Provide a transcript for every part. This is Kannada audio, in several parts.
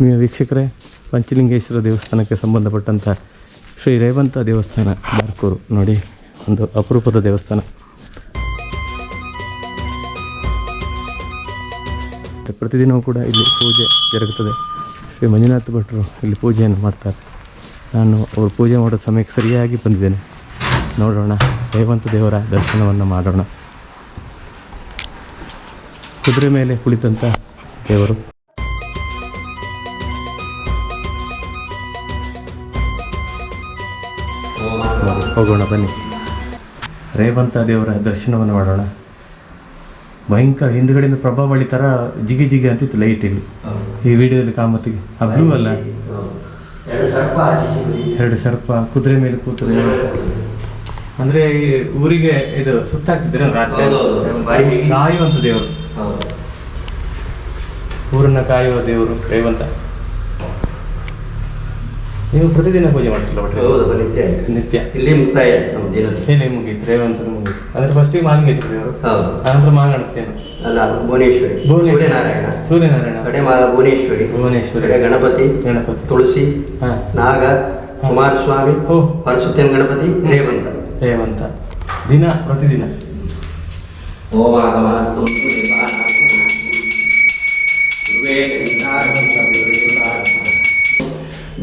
ವೀಕ್ಷಕರೇ, ಪಂಚಲಿಂಗೇಶ್ವರ ದೇವಸ್ಥಾನಕ್ಕೆ ಸಂಬಂಧಪಟ್ಟಂಥ ಶ್ರೀ ರೇವಂತ ದೇವಸ್ಥಾನ, ಬಾರ್ಕೂರು. ನೋಡಿ, ಒಂದು ಅಪರೂಪದ ದೇವಸ್ಥಾನ. ಪ್ರತಿದಿನವೂ ಕೂಡ ಇಲ್ಲಿ ಪೂಜೆ ಜರುಗುತ್ತದೆ. ಶ್ರೀ ಮಂಜುನಾಥ ಭಟ್ರು ಇಲ್ಲಿ ಪೂಜೆಯನ್ನು ಮಾಡ್ತಾರೆ. ನಾನು ಅವರು ಪೂಜೆ ಮಾಡೋ ಸಮಯಕ್ಕೆ ಸರಿಯಾಗಿ ಬಂದಿದ್ದೇನೆ. ನೋಡೋಣ, ರೇವಂತ ದೇವರ ದರ್ಶನವನ್ನು ಮಾಡೋಣ. ಕುದುರೆ ಮೇಲೆ ಕುಳಿತಂಥ ದೇವರು. ಹೋಗೋಣ ಬನ್ನಿ. ರೇವಂತ ದೇವರ ದರ್ಶನವನ್ನು ಮಾಡೋಣ. ಭಯಂಕರ ಹಿಂದ್ಗಡೆಯಿಂದ ಪ್ರಭಾವಳಿ ಥರ ಜಿಗಿ ಜಿಗಿ ಅಂತಿತ್ತು ಲೈಟ್ ಇಲ್ಲಿ. ಈ ವಿಡಿಯೋದಲ್ಲಿ ಕಾಮತ್ತಿಗೆ ಆ ಬ್ಲೂ ಅಲ್ಲ? ಎರಡು ಸರ್ಪ ಕುದುರೆ ಮೇಲೆ ಕೂತರೆ. ಅಂದ್ರೆ ಈ ಊರಿಗೆ ಇದು ಸುತ್ತಾಕ್ತಿದ್ರೆ. ಕಾಯುವಂತ ದೇವರು. ಊರನ್ನ ಕಾಯುವ ದೇವರು ರೇವಂತ. ನೀವು ಪ್ರತಿದಿನ ಪೂಜೆ ಮಾಡ್ತಿಲ್ಲ ಭಟ್ರೆ? ಹೌದು ನಿತ್ಯ. ನಿತ್ಯ. ಇಲ್ಲಿ ಮುಕ್ತಾಯ ನಮ್ಮ ದಿನದ ಏನೇ ಮುಗೀತು ರೇವಂತ ಮುಗೀತು. ಅಂದ್ರೆ ಫಸ್ಟಿಗೆ ಮಾಲಿಂಗೇಶ್ವರಿ ಅವರು. ಹೌದು. ಆನಂತರ ಮಾಂಗಣತ್ತೇನು ಅಲ್ಲ ಭುವನೇಶ್ವರಿ. ಸೂರ್ಯನಾರಾಯಣ. ಸೂರ್ಯನಾರಾಯಣ. ಕಡೆ ಮಾ ಭುವನೇಶ್ವರಿ. ಭುವನೇಶ್ವರಿ. ಕಡೆ ಗಣಪತಿ ಗಣಪತಿ. ತುಳಸಿ ಹಾ. ನಾಗ ಕುಮಾರಸ್ವಾಮಿ ಓ. ಪರಶುತ್ತೇನ ಗಣಪತಿ ರೇವಂತ. ರೇವಂತ. ದಿನ ಪ್ರತಿದಿನ. ತುಳಸಿ ಪುಣ್ಯ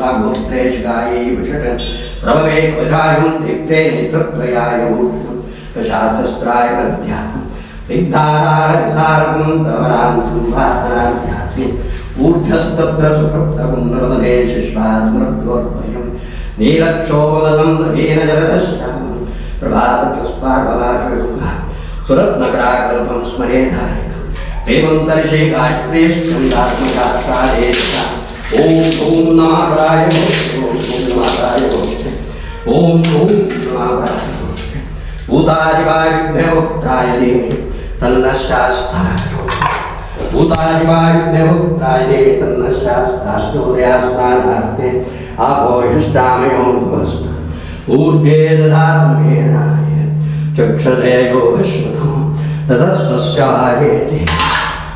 पुष्पागो प्रेषगायै विषटन् प्रभवे विधायं दीप्ते नेत्रत्रयायौ प्रशास्त्राय मध्या सिद्धारारसारं तवरां सम्भासनाध्यात्मे ऊर्ध्वस्तत्र सुकृप्तवं नर्मदे शिश्वास्मृत्योर्भयं नीलक्षोभवदं नवीन जलदश्यामं प्रभासकस्पार्वमाकरुका सुरत्नकराकल्पं स्मरेधायकं देवं तर्षे गायत्रेष्ठं दात्मशास्त्रादेशा ओम ओम नारायण ओम ओम नारायण ओम ओम नारायण उदारिवायुभ्योत्रायणे तन्नशास्ताभ्यो उदारिवायुभ्योत्रायणे तन्नशास्ताभ्यो र्यास्नानार्थे आपोहिष्टामयों भवस्तु ऊर्जे ददात्मेनाय चक्षुषयो विष्णुः रसस्वस्यावेदे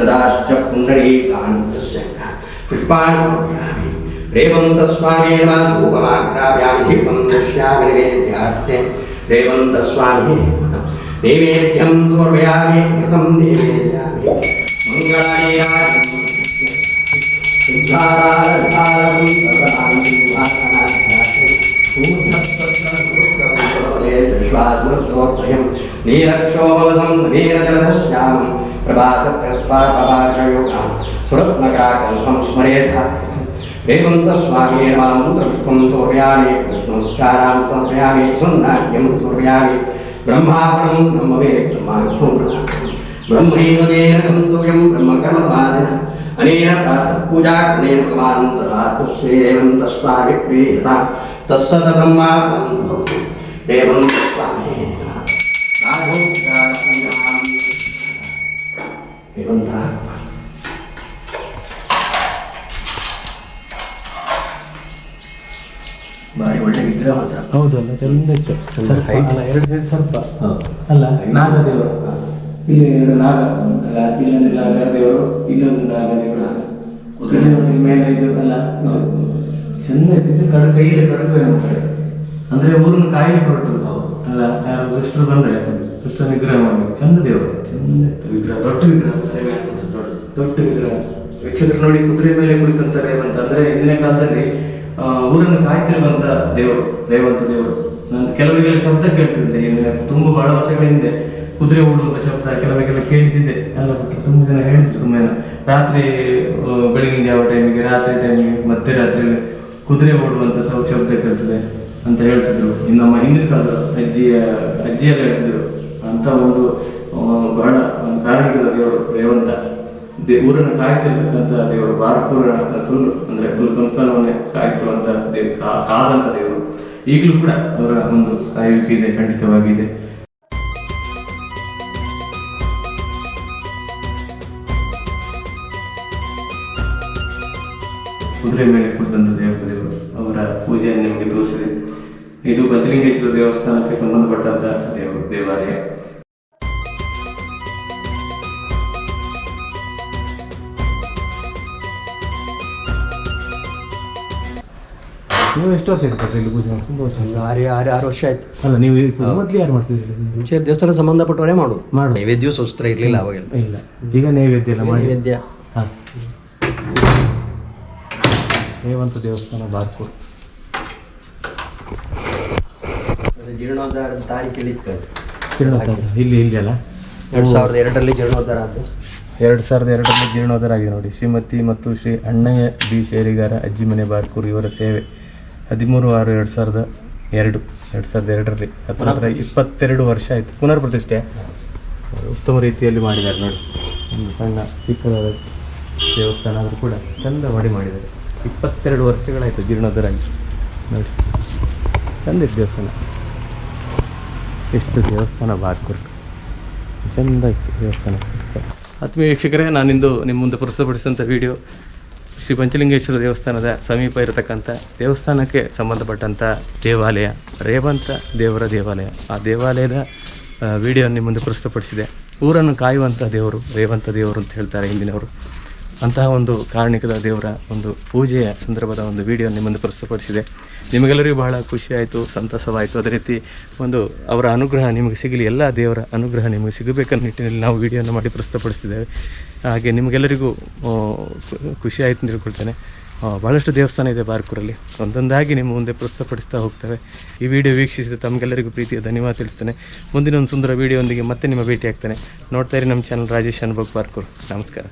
तदाश्च पुण्डरीकान्तस्य पुष्पाणि रेवन्तस्वामे धूपमाग्राव्यामि दीपं दृश्यामि निवेद्यार्थे रेवन्तस्वामि नैवेद्यं पूर्वयामि कृतं नैवेद्यामि मङ्गलाय नीरक्षोभवसं नीरजलधश्यामम् प्रभासत्यस्वापवाचयोगा सुरत्नकाकल्पं स्मरेथा वेदन्तस्वामी मंत्रपुष्पं तुर्यामि रत्नस्कारां तुर्यामि सुन्नाट्यं तुर्यामि ब्रह्मापणं ब्रह्मवेत्तमार्थं ब्रह्मैवेन गन्तव्यं ब्रह्मकर्मवादिनः अनेन प्रार्थपूजाग्नेन भगवान्तरात्मस्वेवं तस्वामिप्रीयता तत्सद्ब्रह्मापणं भवतु। एवं ಹೌದಲ್ಲ ಚಂದ ಇತ್ತು. ಸರ್ಪ ಅಲ್ಲ ಎರಡು ಸೈಡ್ ಸರ್ಪ ಅಲ್ಲ ನಾಗದೇವರು. ಇಲ್ಲಿ ಎರಡು ನಾಗ ಅಲ್ಲ ಇಲ್ಲೊಂದು ನಾಗದೇವರು ಇಲ್ಲೊಂದು ನಾಗದೇವರು. ಕುದುರೆ. ಇಲ್ಲಿ ಮೇಲೆ ಇದು ಅಲ್ಲ ಚಂದ ಇತ್ತು ಕಡ ಕೈಯಲ್ಲಿ ಕಡಕು ಅಂದ್ರೆ ಊರಿನ ಕಾಯಿಲೆ ಕೊಟ್ಟು. ಅಲ್ಲ ಯಾರು ದುಷ್ಟರು ಬಂದ್ರೆ ದುಷ್ಟ ನಿಗ್ರಹ ಮಾಡಬೇಕು ಚಂದ ದೇವರು ಚಂದ ಇತ್ತು. ವಿಗ್ರಹ ದೊಡ್ಡ ವಿಗ್ರಹ ದೊಡ್ಡ ವಿಗ್ರಹ. ವೀಕ್ಷಕರು ನೋಡಿ ಕುದುರೆ ಮೇಲೆ ಕುಳಿತಂತಾರೆ ಅಂತಂದ್ರೆ ಹಿಂದಿನ ಇಂದಿನ ಕಾಲದಲ್ಲಿ ಊರನ್ನು ಕಾಯ್ತಿರುವಂತ ದೇವರು, ರೇವಂತ ದೇವರು. ನಾನು ಕೆಲವರಿಗೆಲ್ಲ ಶಬ್ದ ಕೇಳ್ತಿದ್ದೆ ತುಂಬ ಬಹಳ ವರ್ಷಗಳ ಹಿಂದೆ ಕುದುರೆ ಓಡುವಂತ ಶಬ್ದ ಕೆಲವರಿಗೆಲ್ಲ ಕೇಳಿದ್ದೆ ಎಲ್ಲ ತುಂಬ ಜನ ಹೇಳಿದ್ರು, ತುಂಬ ಜನ. ರಾತ್ರಿ ಬೆಳಗಿನ ಜಾವ ಟೈಮಿಗೆ ರಾತ್ರಿ ಟೈಮಿಗೆ ಮಧ್ಯರಾತ್ರಿ ಕುದುರೆ ಓಡುವಂತ ಶಬ್ದ ಕೇಳ್ತದೆ ಅಂತ ಹೇಳ್ತಿದ್ರು. ಇನ್ನು ನಮ್ಮ ಹಿಂದಿನ ಕಾಲದ ಅಜ್ಜಿಯ, ಅಜ್ಜಿಯೆಲ್ಲ ಹೇಳ್ತಿದ್ರು. ಅಂತ ಒಂದು ಬಹಳ ಕಾರಣಿಕ ದೇವರು, ರೇವಂತ. ಊರನ್ನು ಕಾಯ್ತಿರ್ತಕ್ಕಂಥ ದೇವರು ಭಾರತಪುರ ಅಂದ್ರೆ ಫುಲ್ ಸಂಸ್ಥಾನವನ್ನೇ ಕಾಯ್ತಿರುವಂತ ಕಾದಂತ ದೇವರು. ಈಗಲೂ ಕೂಡ ಅವರ ಒಂದು ಕಾಯುವಿಕೆ ಇದೆ, ಖಂಡಿತವಾಗಿದೆ. ಕುದುರೆ ಮೇಲೆ ಕುಳಿತಂತ ದೇವರ ದೇವರು ಅವರ ಪೂಜೆಯನ್ನು ನಿಮಗೆ ತೋರಿಸಿದೆ ಇದು ಬಜರಂಗೇಶ್ವರ ದೇವಸ್ಥಾನಕ್ಕೆ ಸಂಬಂಧಪಟ್ಟಂತ ದೇವರು ದೇವಾಲಯ. ನೀವು ಎಷ್ಟು ವರ್ಷ ಇರ್ತದೆ ಇಲ್ಲಿ ಪೂಜೆ ಮಾಡಿ ತುಂಬ ವರ್ಷ ಒಂದು ಆರು ಆರು ಆರು ವರ್ಷ ಆಯ್ತು. ಅಲ್ಲ ನೀವು ಈ ಪೂಜೆ ಮೊದಲು ಯಾರು ಮಾಡ್ತಿದ್ರಿ ಮುಂಚೆ ದೇವಸ್ಥಾನ ಸಂಬಂಧಪಟ್ಟವರೇ ಮಾಡೋದು ಮಾಡು. ನೈವೇದ್ಯ ಸ್ವಸ್ತ್ರ ಇರಲಿಲ್ಲ ಅವಾಗ ಇಲ್ಲ. ಈಗ ನೈವೇದ್ಯ ಇಲ್ಲ ಮಾಡಿ. ನೈವೇದ್ಯ. ಹಾಂ. ರೇವಂತ ದೇವಸ್ಥಾನ ಬಾರ್ಕು ಜೀರ್ಣೋದ್ಧಾರದ ಜೀರ್ಣೋದ್ಧಾರ ತಾರೀಕು ಇಳಿತ್ತು ಕಿರಣೋತ್ತರ ಇಲ್ಲಿ ಇಲ್ಲಿ ಅಲ್ಲ? ಎರಡು ಸಾವಿರದ ಎರಡರಲ್ಲಿ ಜೀರ್ಣೋದ್ಧಾರ ಆಯ್ತು. ಎರಡು ಸಾವಿರದ ಎರಡರಲ್ಲಿ ಜೀರ್ಣೋದ್ಧಾರ ಆಗಿದೆ ನೋಡಿ. ಶ್ರೀಮತಿ ಮತ್ತು ಶ್ರೀ ಅಣ್ಣಯ್ಯ ಬಿ. ಶೇರಿಗಾರ ಅಜ್ಜಿಮನೆ ಬಾರ್ಕೂರು ಇವರ ಸೇವೆ. ಹದಿಮೂರು ಆರು ಎರಡು ಸಾವಿರದ ಎರಡು ಎರಡು ಸಾವಿರದ ಎರಡರಲ್ಲಿ. ಹತ್ತೊಂಬತ್ತರ ಇಪ್ಪತ್ತೆರಡು ವರ್ಷ ಆಯಿತು. ಪುನರ್ ಪ್ರತಿಷ್ಠೆ ಉತ್ತಮ ರೀತಿಯಲ್ಲಿ ಮಾಡಿದ್ದಾರೆ ನೋಡಿ. ಒಂದು ಸಣ್ಣ ಚಿಕ್ಕದಾದ ದೇವಸ್ಥಾನ ಆದರೂ ಕೂಡ ಚಂದ ಮಾಡಿ ಮಾಡಿದ್ದಾರೆ. ಇಪ್ಪತ್ತೆರಡು ವರ್ಷಗಳಾಯಿತು ಜೀರ್ಣೋದ್ಧಾರ ಆಗಿ ನೋಡಿ. ಚಂದ ಇತ್ತು ದೇವಸ್ಥಾನ. ಎಷ್ಟು ದೇವಸ್ಥಾನ ಬಾರ್ಕೂರು ಚಂದ ಇತ್ತು ದೇವಸ್ಥಾನ. ಆತ್ಮೀಯ ವೀಕ್ಷಕರೇ ನಾನಿಂದು ನಿಮ್ಮ ಮುಂದೆ ಪ್ರಸ್ತುತಪಡಿಸಿದಂಥ ವಿಡಿಯೋ ಶ್ರೀ ಪಂಚಲಿಂಗೇಶ್ವರ ದೇವಸ್ಥಾನದ ಸಮೀಪ ಇರತಕ್ಕಂಥ ದೇವಸ್ಥಾನಕ್ಕೆ ಸಂಬಂಧಪಟ್ಟಂಥ ದೇವಾಲಯ, ರೇವಂತ ದೇವರ ದೇವಾಲಯ. ಆ ದೇವಾಲಯದ ವಿಡಿಯೋ ನಿಮ್ಮ ಮುಂದೆ ಪ್ರಸ್ತುತಪಡಿಸಿದೆ. ಊರನ್ನು ಕಾಯುವಂಥ ದೇವರು, ರೇವಂತ ದೇವರು ಅಂತ ಹೇಳ್ತಾರೆ ಹಿಂದಿನವರು. ಅಂತಹ ಒಂದು ಕಾರಣಿಕದ ದೇವರ ಒಂದು ಪೂಜೆಯ ಸಂದರ್ಭದ ಒಂದು ವಿಡಿಯೋ ನಿಮ್ಮ ಮುಂದೆ ಪ್ರಸ್ತುತಪಡಿಸಿದೆ. ನಿಮಗೆಲ್ಲರಿಗೂ ಬಹಳ ಖುಷಿಯಾಯಿತು ಸಂತಸವಾಯಿತು. ಅದೇ ರೀತಿ ಒಂದು ಅವರ ಅನುಗ್ರಹ ನಿಮಗೆ ಸಿಗಲಿ, ಎಲ್ಲ ದೇವರ ಅನುಗ್ರಹ ನಿಮಗೆ ಸಿಗಬೇಕನ್ನೋ ನಿಟ್ಟಿನಲ್ಲಿ ನಾವು ವಿಡಿಯೋನ ಮಾಡಿ ಪ್ರಸ್ತುತಪಡಿಸ್ತಿದ್ದೇವೆ ಹಾಗೆ ನಿಮಗೆಲ್ಲರಿಗೂ ಖುಷಿ ಆಯಿತು ತಿಳ್ಕೊಳ್ತೇನೆ ಭಾಳಷ್ಟು ದೇವಸ್ಥಾನ ಇದೆ ಬಾರ್ಕೂರಲ್ಲಿ. ಒಂದೊಂದಾಗಿ ನಿಮ್ಮ ಮುಂದೆ ಪ್ರಸ್ತುತಪಡಿಸ್ತಾ ಹೋಗ್ತೇವೆ. ಈ ವಿಡಿಯೋ ವೀಕ್ಷಿಸಿದ ತಮಗೆಲ್ಲರಿಗೂ ಪ್ರೀತಿಯ ಧನ್ಯವಾದ ತಿಳಿಸ್ತೇನೆ. ಮುಂದಿನ ಒಂದು ಸುಂದರ ವಿಡಿಯೋದೊಂದಿಗೆ ಮತ್ತೆ ನಿಮ್ಮ ಭೇಟಿ ಆಗ್ತೇನೆ ನೋಡ್ತಾ ಇರಿ ನಮ್ಮ ಚಾನಲ್ ರಾಜೇಶ್ ಅನ್ಬೋಗ್ ಬಾರ್ಕೂರ್. ನಮಸ್ಕಾರ.